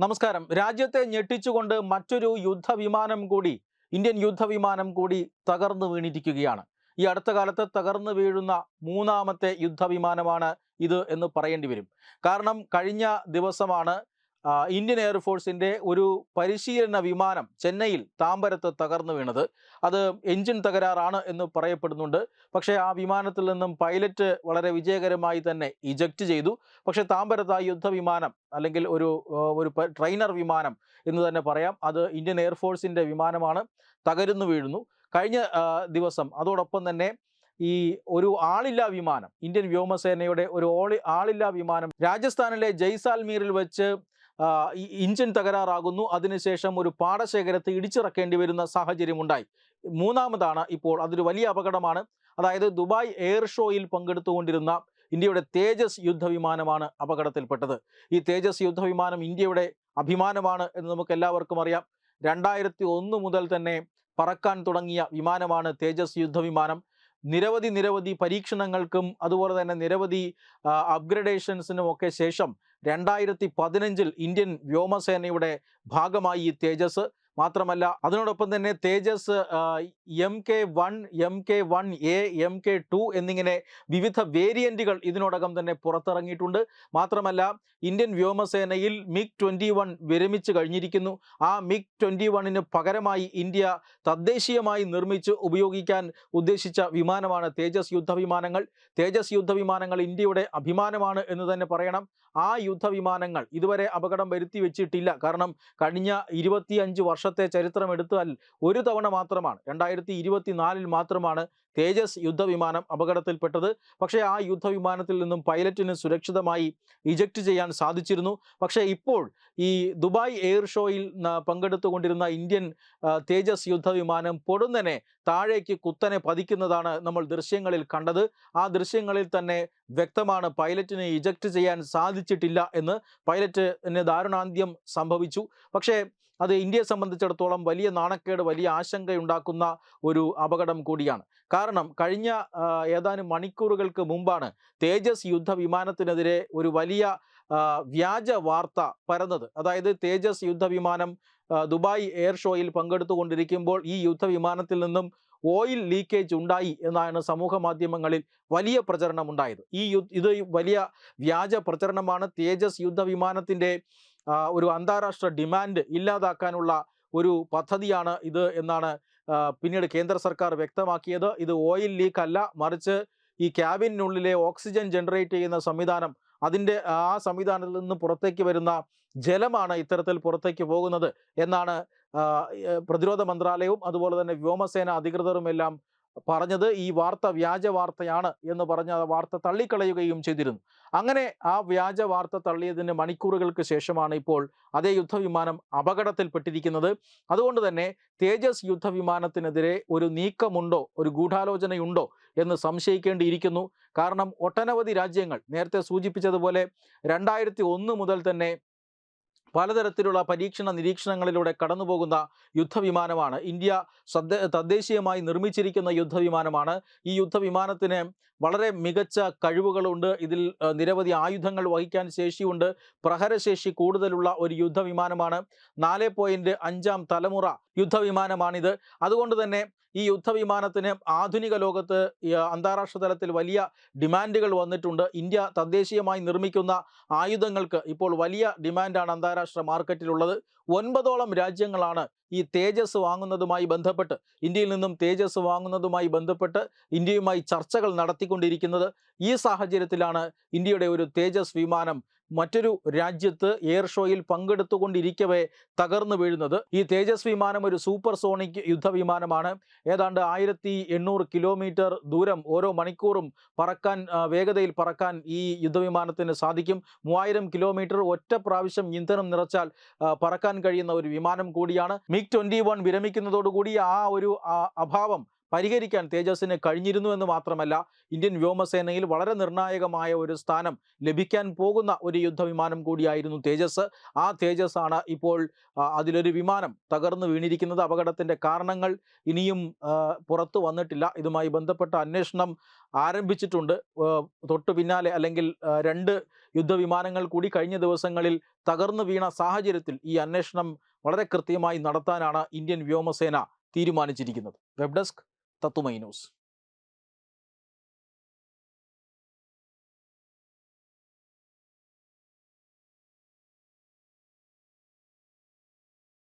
നമസ്കാരം. രാജ്യത്തെ ഞെട്ടിച്ചുകൊണ്ട് മറ്റൊരു യുദ്ധവിമാനം കൂടി ഇന്ത്യൻ യുദ്ധവിമാനം കൂടി തകർന്നു വീണിരിക്കുകയാണ്. ഈ അടുത്ത കാലത്ത് തകർന്നു വീഴുന്ന മൂന്നാമത്തെ യുദ്ധവിമാനമാണ് ഇത് എന്ന് പറയേണ്ടി വരും. കാരണം കഴിഞ്ഞ ദിവസമാണ് ഇന്ത്യൻ എയർഫോഴ്സിന്റെ ഒരു പരിശീലന വിമാനം ചെന്നൈയിൽ താമ്പരത്ത് തകർന്നു വീണത്. അത് എഞ്ചിൻ തകരാറാണ് എന്ന് പറയപ്പെടുന്നുണ്ട്. പക്ഷേ ആ വിമാനത്തിൽ നിന്നും പൈലറ്റ് വളരെ വിജയകരമായി തന്നെ ഇജക്റ്റ് ചെയ്തു. പക്ഷേ താമ്പരത്ത് ആ യുദ്ധവിമാനം അല്ലെങ്കിൽ ഒരു ഒരു ട്രെയിനർ വിമാനം എന്ന് തന്നെ പറയാം. അത് ഇന്ത്യൻ എയർഫോഴ്സിന്റെ വിമാനമാണ്. തകരുന്നു വീഴുന്നു. കഴിഞ്ഞ ദിവസം അതോടൊപ്പം തന്നെ ഈ ഒരു ആളില്ലാ വിമാനം ഇന്ത്യൻ വ്യോമസേനയുടെ ഒരു ഓളി ആളില്ലാ വിമാനം രാജസ്ഥാനിലെ ജയ്സാൽമീറിൽ വെച്ച് ഇഞ്ചിൻ തകരാറാകുന്നു. അതിനുശേഷം ഒരു പാടശേഖരത്തെ ഇടിച്ചിറക്കേണ്ടി വരുന്ന സാഹചര്യമുണ്ടായി. മൂന്നാമതാണ് ഇപ്പോൾ അതൊരു വലിയ അപകടമാണ്. അതായത് ദുബായ് എയർ ഷോയിൽ പങ്കെടുത്തുകൊണ്ടിരുന്ന ഇന്ത്യയുടെ തേജസ് യുദ്ധവിമാനമാണ് അപകടത്തിൽപ്പെട്ടത്. ഈ തേജസ് യുദ്ധവിമാനം ഇന്ത്യയുടെ അഭിമാനമാണ് എന്ന് നമുക്ക് എല്ലാവർക്കും അറിയാം. രണ്ടായിരത്തി ഒന്ന് മുതൽ തന്നെ പറക്കാൻ തുടങ്ങിയ വിമാനമാണ് തേജസ് യുദ്ധവിമാനം. നിരവധി നിരവധി പരീക്ഷണങ്ങൾക്കും അതുപോലെ തന്നെ നിരവധി അപ്ഗ്രഡേഷൻസിനും ഒക്കെ ശേഷം രണ്ടായിരത്തി പതിനഞ്ചിൽ ഇന്ത്യൻ വ്യോമസേനയുടെ ഭാഗമായി ഈ തേജസ് മാത്രമല്ല അതിനോടൊപ്പം തന്നെ Tejas M K one M K one A M K two എന്നിങ്ങനെ വിവിധ വേരിയന്റുകൾ ഇതിനോടകം തന്നെ പുറത്തിറങ്ങിയിട്ടുണ്ട്. മാത്രമല്ല ഇന്ത്യൻ വ്യോമസേനയിൽ മിഗ് ട്വന്റി വൺ വിരമിച്ച് കഴിഞ്ഞിരിക്കുന്നു. ആ മിഗ് ട്വന്റി വണ്ണിന് പകരമായി ഇന്ത്യ തദ്ദേശീയമായി നിർമ്മിച്ച് ഉപയോഗിക്കാൻ ഉദ്ദേശിച്ച വിമാനമാണ് തേജസ് യുദ്ധവിമാനങ്ങൾ. തേജസ് യുദ്ധവിമാനങ്ങൾ ഇന്ത്യയുടെ അഭിമാനമാണ് എന്ന് തന്നെ പറയണം. ആ യുദ്ധവിമാനങ്ങൾ ഇതുവരെ അപകടം വരുത്തി വെച്ചിട്ടില്ല കാരണം കഴിഞ്ഞ ഇരുപത്തിയഞ്ച് വർഷത്തെ ചരിത്രം എടുത്താൽ ഒരു തവണ മാത്രമാണ്. രണ്ടായിരത്തി ഇരുപത്തിനാലിൽ മാത്രമാണ് തേജസ് യുദ്ധവിമാനം അപകടത്തിൽപ്പെട്ടത്. പക്ഷേ ആ യുദ്ധവിമാനത്തിൽ നിന്നും പൈലറ്റിന് സുരക്ഷിതമായി ഇജക്റ്റ് ചെയ്യാൻ സാധിച്ചിരുന്നു. പക്ഷേ ഇപ്പോൾ ഈ ദുബായ് എയർ ഷോയിൽ പങ്കെടുത്തുകൊണ്ടിരുന്ന ഇന്ത്യൻ തേജസ് യുദ്ധവിമാനം പൊടുന്നനെ താഴേക്ക് കുത്തനെ പതിക്കുന്നതാണ് നമ്മൾ ദൃശ്യങ്ങളിൽ കണ്ടത്. ആ ദൃശ്യങ്ങളിൽ തന്നെ വ്യക്തമാണ് പൈലറ്റിനെ ഇജക്റ്റ് ചെയ്യാൻ സാധിച്ചിട്ടില്ല എന്ന്. പൈലറ്റിന് ദാരുണാന്ത്യം സംഭവിച്ചു. പക്ഷേ അത് ഇന്ത്യയെ സംബന്ധിച്ചിടത്തോളം വലിയ നാണക്കേട് വലിയ ആശങ്കയുണ്ടാക്കുന്ന ഒരു അപകടം കൂടിയാണ്. കാരണം കഴിഞ്ഞ ഏതാനും മണിക്കൂറുകൾക്ക് മുമ്പാണ് തേജസ് യുദ്ധ വിമാനത്തിനെതിരെ ഒരു വലിയ വ്യാജ വാർത്ത പരന്നത്. അതായത് തേജസ് യുദ്ധവിമാനം വിമാനം ദുബായ് എയർ ഷോയിൽ പങ്കെടുത്തുകൊണ്ടിരിക്കുമ്പോൾ ഈ യുദ്ധവിമാനത്തിൽ നിന്നും ഓയിൽ ലീക്കേജ് ഉണ്ടായി എന്നാണ് സമൂഹ മാധ്യമങ്ങളിൽ വലിയ പ്രചരണം ഉണ്ടായത്. ഈ ഇത് വലിയ വ്യാജ പ്രചരണമാണ് തേജസ് യുദ്ധവിമാനത്തിന്റെ ആ, ഒരു അന്താരാഷ്ട്ര ഡിമാൻഡ് ഇല്ലാതാക്കാനുള്ള ഒരു പദ്ധതിയാണ് ഇത് എന്നാണ് പിന്നീട് കേന്ദ്ര സർക്കാർ വ്യക്തമാക്കിയത്. ഇത് ഓയിൽ ലീക്ക് അല്ല മറിച്ച് ഈ ക്യാബിനുള്ളിലെ ഓക്സിജൻ ജനറേറ്റ് ചെയ്യുന്ന സംവിധാനം അതിന്റെ ആ സംവിധാനത്തിൽ നിന്ന് പുറത്തേക്ക് വരുന്ന ജലമാണ് ഇത്തരത്തിൽ പുറത്തേക്ക് പോകുന്നത് എന്നാണ് പ്രതിരോധ മന്ത്രാലയവും അതുപോലെ തന്നെ വ്യോമസേന അധികൃതരും എല്ലാം പറഞ്ഞത് ഈ വാർത്ത വ്യാജ വാർത്തയാണ് എന്ന് പറഞ്ഞ ആ വാർത്ത തള്ളിക്കളയുകയും ചെയ്തിരുന്നു. അങ്ങനെ ആ വ്യാജ വാർത്ത തള്ളിയതിന് മണിക്കൂറുകൾക്ക് ശേഷമാണ് ഇപ്പോൾ അതേ യുദ്ധവിമാനം അപകടത്തിൽപ്പെട്ടിരിക്കുന്നത്. അതുകൊണ്ട് തന്നെ തേജസ് യുദ്ധവിമാനത്തിനെതിരെ ഒരു നീക്കമുണ്ടോ ഒരു ഗൂഢാലോചനയുണ്ടോ എന്ന് സംശയിക്കേണ്ടിയിരിക്കുന്നു. കാരണം ഒട്ടനവധി രാജ്യങ്ങൾ നേരത്തെ സൂചിപ്പിച്ചതുപോലെ രണ്ടായിരത്തി ഒന്ന് മുതൽ തന്നെ പലതരത്തിലുള്ള പരീക്ഷണ നിരീക്ഷണങ്ങളിലൂടെ കടന്നുപോകുന്ന യുദ്ധവിമാനമാണ്. ഇന്ത്യ തദ്ദേശീയമായി നിർമ്മിച്ചിരിക്കുന്ന യുദ്ധവിമാനമാണ്. ഈ യുദ്ധവിമാനത്തിന് വളരെ മികച്ച കഴിവുകളുണ്ട്. ഇതിൽ നിരവധി ആയുധങ്ങൾ വഹിക്കാൻ ശേഷിയുണ്ട്. പ്രഹരശേഷി കൂടുതലുള്ള ഒരു യുദ്ധവിമാനമാണ്. നാല് പോയിന്റ് അഞ്ചാം തലമുറ യുദ്ധവിമാനമാണിത്. അതുകൊണ്ട് തന്നെ ഈ യുദ്ധവിമാനത്തിന് ആധുനിക ലോകത്ത് അന്താരാഷ്ട്ര തലത്തിൽ വലിയ ഡിമാൻഡുകൾ വന്നിട്ടുണ്ട്. ഇന്ത്യ തദ്ദേശീയമായി നിർമ്മിക്കുന്ന ആയുധങ്ങൾക്ക് ഇപ്പോൾ വലിയ ഡിമാൻഡാണ് അന്താരാഷ്ട്ര മാർക്കറ്റിലുള്ളത്. ഒൻപതോളം രാജ്യങ്ങളാണ് ഈ തേജസ് വാങ്ങുന്നതുമായി ബന്ധപ്പെട്ട് ഇന്ത്യയിൽ നിന്നും തേജസ് വാങ്ങുന്നതുമായി ബന്ധപ്പെട്ട് ഇന്ത്യയുമായി ചർച്ചകൾ നടത്തിക്കൊണ്ടിരിക്കുന്നത്. ഈ സാഹചര്യത്തിലാണ് ഇന്ത്യയുടെ ഒരു തേജസ് വിമാനം മറ്റൊരു രാജ്യത്ത് എയർ ഷോയിൽ പങ്കെടുത്തുകൊണ്ടിരിക്കവേ തകർന്നു വീഴുന്നത്. ഈ തേജസ് വിമാനം ഒരു സൂപ്പർ സോണിക് യുദ്ധവിമാനമാണ്. ഏതാണ്ട് ആയിരത്തി എണ്ണൂറ് കിലോമീറ്റർ ദൂരം ഓരോ മണിക്കൂറും പറക്കാൻ വേഗതയിൽ പറക്കാൻ ഈ യുദ്ധവിമാനത്തിന് സാധിക്കും. മൂവായിരം കിലോമീറ്റർ ഒറ്റ പ്രാവശ്യം ഇന്ധനം നിറച്ചാൽ പറക്കാൻ കഴിയുന്ന ഒരു വിമാനം കൂടിയാണ്. മിഗ് ട്വന്റി വൺ വിരമിക്കുന്നതോടുകൂടി ആ ഒരു അഭാവം പരിഹരിക്കാൻ തേജസിന് കഴിഞ്ഞിരുന്നു എന്ന് മാത്രമല്ല ഇന്ത്യൻ വ്യോമസേനയിൽ വളരെ നിർണായകമായ ഒരു സ്ഥാനം ലഭിക്കാൻ പോകുന്ന ഒരു യുദ്ധവിമാനം കൂടിയായിരുന്നു തേജസ്. ആ തേജസ് ആണ് ഇപ്പോൾ അതിലൊരു വിമാനം തകർന്നു വീണിരിക്കുന്നത്. അപകടത്തിന്റെ കാരണങ്ങൾ ഇനിയും പുറത്തു വന്നിട്ടില്ല. ഇതുമായി ബന്ധപ്പെട്ട അന്വേഷണം ആരംഭിച്ചിട്ടുണ്ട്. തൊട്ടു പിന്നാലെ അല്ലെങ്കിൽ രണ്ട് യുദ്ധവിമാനങ്ങൾ കൂടി കഴിഞ്ഞ ദിവസങ്ങളിൽ തകർന്നു വീണ സാഹചര്യത്തിൽ ഈ അന്വേഷണം വളരെ കൃത്യമായി നടത്താനാണ് ഇന്ത്യൻ വ്യോമസേന തീരുമാനിച്ചിരിക്കുന്നത്. വെബ് ഡെസ്ക് തത്തുമൈ ന്യൂസ്